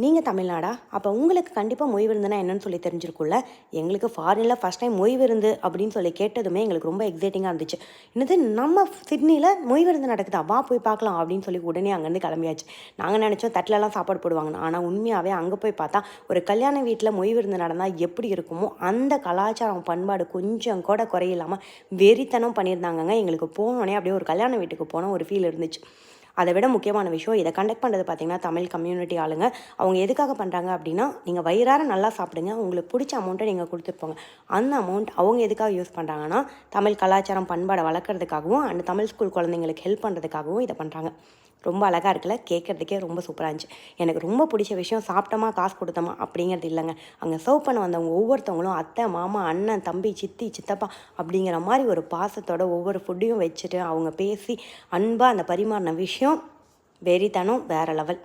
நீங்கள் தமிழ்நாடா? அப்போ உங்களுக்கு கண்டிப்பாக மொய் விருந்துனா என்னன்னு சொல்லி தெரிஞ்சிருக்கும்ல? எங்களுக்கு ஃபாரினில் ஃபஸ்ட் டைம் மொய் விருந்து அப்படின்னு சொல்லி கேட்டதுமே எங்களுக்கு ரொம்ப எக்ஸைட்டிங்காக இருந்துச்சு. என்னது நம்ம சிட்னியில் மொய் விருந்து நடக்குதா? வா போய் பார்க்கலாம் அப்படின்னு சொல்லி உடனே அங்கேருந்து கிளம்பியாச்சு. நாங்கள் நினச்சோம் தட்டிலலாம் சாப்பாடு போடுவாங்க ஆனால் உண்மையாகவே அங்கே போய் பார்த்தா ஒரு கல்யாண வீட்டில் மொய் விருந்து நடந்தால் எப்படி இருக்குமோ அந்த கலாச்சாரம் பண்பாடு கொஞ்சம் கூட குறையில்லாமல் வெறித்தனம் பண்ணியிருந்தாங்கங்க. எங்களுக்கு போனோடனே அப்படியே ஒரு கல்யாண வீட்டுக்கு போன ஒரு ஃபீல் இருந்துச்சு. அதை விட முக்கியமான விஷயம் இதை கண்டக்ட் பண்ணுறது பார்த்தீங்கன்னா தமிழ் கம்யூனிட்டி ஆளுங்க. அவங்க எதுக்காக பண்ணுறாங்க அப்படின்னா நீங்கள் வயிறார நல்லா சாப்பிடுங்க உங்களுக்கு பிடிச்ச அமௌண்ட்டை நீங்கள் கொடுத்துருப்போங்க அந்த அமௌண்ட் அவங்க எதுக்காக யூஸ் பண்ணுறாங்கன்னா தமிழ் கலாச்சாரம் பண்பாடை வளர்க்குறதுக்காகவும் அண்ட் தமிழ் ஸ்கூல் குழந்தைங்களுக்கு ஹெல்ப் பண்ணுறதுக்காகவும் இதை பண்ணுறாங்க ரொம்ப அழகாக இருக்குல்ல? கேட்குறதுக்கே ரொம்ப சூப்பராக இருந்துச்சு. எனக்கு ரொம்ப பிடிச்ச விஷயம் சாப்பிட்டோமா காசு கொடுத்தோமா அப்படிங்கிறது இல்லைங்க. அங்கே சர்வ் பண்ண வந்தவங்க ஒவ்வொருத்தவங்களும் அத்தை மாமா அண்ணன் தம்பி சித்தி சித்தப்பா அப்படிங்கிற மாதிரி ஒரு பாசத்தோட ஒவ்வொரு ஃபுட்டையும் வச்சுட்டு அவங்க பேசி அன்பாக அந்த பரிமாறின விஷயம் வெறித்தனம் வேறு லெவல்